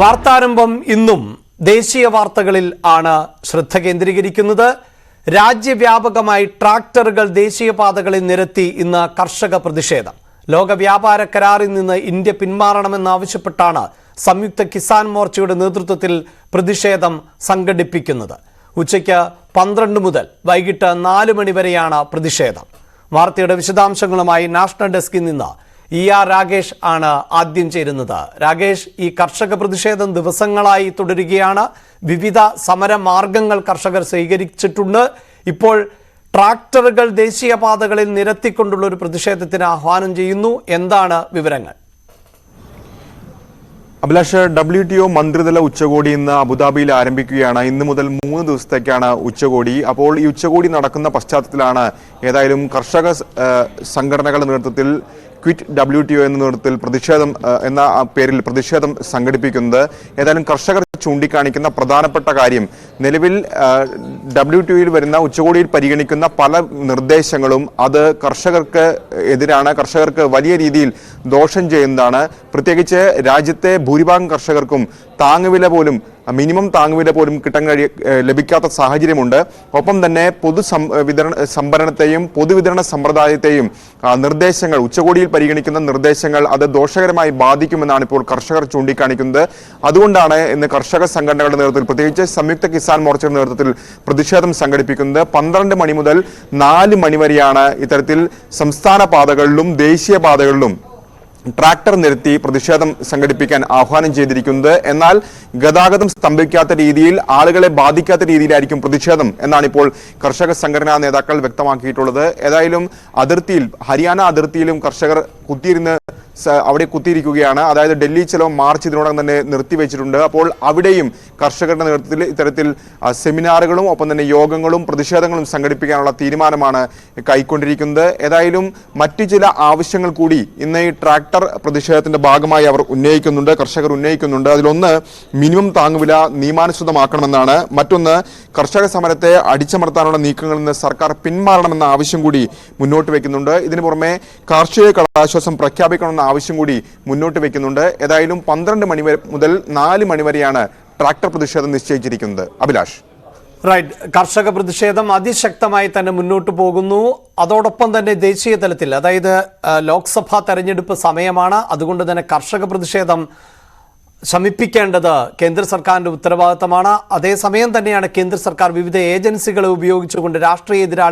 വാർത്താരംഭം ഇന്നും ദേശീയ വാർത്തകളിൽ ആണ് ശ്രദ്ധ കേന്ദ്രീകരിക്കുന്നത്. രാജ്യവ്യാപകമായി ട്രാക്ടറുകൾ ദേശീയപാതകളിൽ നിരത്തി ഇന്ന് കർഷക പ്രതിഷേധം. ലോക വ്യാപാര കരാറിൽ നിന്ന് ഇന്ത്യ പിന്മാറണമെന്നാവശ്യപ്പെട്ടാണ് സംയുക്ത കിസാൻ മോർച്ചയുടെ നേതൃത്വത്തിൽ പ്രതിഷേധം സംഘടിപ്പിക്കുന്നത്. ഉച്ചയ്ക്ക് പന്ത്രണ്ട് മുതൽ വൈകിട്ട് നാല് മണിവരെയാണ് പ്രതിഷേധം. വാർത്തയുടെ വിശദാംശങ്ങളുമായി നാഷണൽ ഡെസ്കിൽ നിന്ന് ഇ ആർ രാകേഷ് ആണ് ആദ്യം ചേരുന്നത്. രാകേഷ് ഈ കർഷക പ്രതിഷേധം ദിവസങ്ങളായി തുടരുകയാണ്. വിവിധ സമര മാർഗങ്ങൾ കർഷകർ സ്വീകരിച്ചിട്ടുണ്ട്. ഇപ്പോൾ ട്രാക്ടറുകൾ ദേശീയപാതകളിൽ നിരത്തിക്കൊണ്ടുള്ള ഒരു പ്രതിഷേധത്തിന് ആഹ്വാനം ചെയ്യുന്നു. എന്താണ് വിവരങ്ങൾ? അഭിലാഷ് ഡബ്ല്യു ടി ഒ മന്ത്രിതല ഉച്ചകോടി ഇന്ന് അബുദാബിയിൽ ആരംഭിക്കുകയാണ്. ഇന്ന് മുതൽ മൂന്ന് ദിവസത്തേക്കാണ് ഉച്ചകോടി. അപ്പോൾ ഈ ഉച്ചകോടി നടക്കുന്ന പശ്ചാത്തലത്തിലാണ് ഏതായാലും കർഷക സംഘടനകളുടെ നേതൃത്വത്തിൽ ക്വിറ്റ് ഡബ്ല്യു ടി ഒ എന്ന നേതൃത്വത്തിൽ പ്രതിഷേധം എന്ന പേരിൽ പ്രതിഷേധം സംഘടിപ്പിക്കുന്നത്. ഏതായാലും കർഷകർ ചൂണ്ടിക്കാണിക്കുന്ന പ്രധാനപ്പെട്ട കാര്യം നിലവിൽ ഡബ്ല്യു ടിയിൽ വരുന്ന ഉച്ചകോടിയിൽ പരിഗണിക്കുന്ന പല നിർദ്ദേശങ്ങളും അത് കർഷകർക്ക് എതിരാണ് കർഷകർക്ക് വലിയ രീതിയിൽ ദോഷം ചെയ്യുന്നതാണ്. പ്രത്യേകിച്ച് രാജ്യത്തെ ഭൂരിഭാഗം കർഷകർക്കും താങ്ങുവില പോലും മിനിമം താങ്ങുവില പോലും കിട്ടാൻ കഴിയ ലഭിക്കാത്ത സാഹചര്യമുണ്ട്. ഒപ്പം തന്നെ പൊതു വിതരണ സംഭരണത്തെയും പൊതുവിതരണ സമ്പ്രദായത്തെയും നിർദ്ദേശങ്ങൾ ഉച്ചകോടിയിൽ പരിഗണിക്കുന്ന നിർദ്ദേശങ്ങൾ അത് ദോഷകരമായി ബാധിക്കുമെന്നാണ് ഇപ്പോൾ കർഷകർ ചൂണ്ടിക്കാണിക്കുന്നത്. അതുകൊണ്ടാണ് ഇന്ന് കർഷക സംഘടനകളുടെ നേതൃത്വത്തിൽ പ്രത്യേകിച്ച് സംയുക്ത കിസാൻ മോർച്ചയുടെ നേതൃത്വത്തിൽ പ്രതിഷേധം സംഘടിപ്പിക്കുന്നത്. പന്ത്രണ്ട് മണി മുതൽ നാല് മണി വരെയാണ് ഇത്തരത്തിൽ സംസ്ഥാന പാതകളിലും ദേശീയ പാതകളിലും ട്രാക്ടർ നിരത്തി പ്രതിഷേധം സംഘടിപ്പിക്കാൻ ആഹ്വാനം ചെയ്തിരിക്കുന്നത്. എന്നാൽ ഗതാഗതം സ്തംഭിക്കാത്ത രീതിയിൽ ആളുകളെ ബാധിക്കാത്ത രീതിയിലായിരിക്കും പ്രതിഷേധം എന്നാണ് ഇപ്പോൾ കർഷക സംഘടനാ നേതാക്കൾ വ്യക്തമാക്കിയിട്ടുള്ളത്. ഏതായാലും അതിർത്തിയിൽ ഹരിയാന അതിർത്തിയിലും കർഷകർ കുത്തിയിരുന്ന് അവിടെ കുത്തിയിരിക്കുകയാണ്. അതായത് ഡൽഹി ചെലവ് മാർച്ച് ഇതിനോടകം തന്നെ നിർത്തിവെച്ചിട്ടുണ്ട്. അപ്പോൾ അവിടെയും കർഷകരുടെ നേതൃത്വത്തിൽ ഇത്തരത്തിൽ സെമിനാറുകളും ഒപ്പം തന്നെ യോഗങ്ങളും പ്രതിഷേധങ്ങളും സംഘടിപ്പിക്കാനുള്ള തീരുമാനമാണ് കൈക്കൊണ്ടിരിക്കുന്നത്. ഏതായാലും മറ്റു ചില ആവശ്യങ്ങൾ കൂടി ഇന്ന് ഈ ട്രാക്ടർ പ്രതിഷേധത്തിന്റെ ഭാഗമായി അവർ ഉന്നയിക്കുന്നുണ്ട് കർഷകർ ഉന്നയിക്കുന്നുണ്ട്. അതിലൊന്ന് മിനിമം താങ്ങുവില നിയമാനുസൃതമാക്കണമെന്നാണ്. മറ്റൊന്ന് കർഷക സമരത്തെ അടിച്ചമർത്താനുള്ള നീക്കങ്ങളിൽ നിന്ന് സർക്കാർ പിന്മാറണമെന്ന ആവശ്യം കൂടി മുന്നോട്ട് വയ്ക്കുന്നുണ്ട് ഇതിനു പുറമെ കാർഷിക കടാശ്വാസം പ്രഖ്യാപിക്കണമെന്ന ആവശ്യം കൂടി മുന്നോട്ട് വെക്കുന്നുണ്ട്. ഏതായാലും പന്ത്രണ്ട് മണി മുതൽ നാല് മണി വരെയാണ് ട്രാക്ടർ പ്രതിഷേധം നിശ്ചയിച്ചിരിക്കുന്നത്. അഭിലാഷ്. റൈറ്റ് കർഷക പ്രതിഷേധം അതിശക്തമായി തന്നെ മുന്നോട്ട് പോകുന്നു. അതോടൊപ്പം തന്നെ ദേശീയ തലത്തിൽ അതായത് ലോക്സഭാ തെരഞ്ഞെടുപ്പ് സമയമാണ്. അതുകൊണ്ട് തന്നെ കർഷക പ്രതിഷേധം ശമിപ്പിക്കേണ്ടത് കേന്ദ്ര സർക്കാരിന്റെ ഉത്തരവാദിത്തമാണ്. അതേസമയം തന്നെയാണ് കേന്ദ്ര സർക്കാർ വിവിധ ഏജൻസികളെ ഉപയോഗിച്ചുകൊണ്ട് രാഷ്ട്രീയ എതിരാളി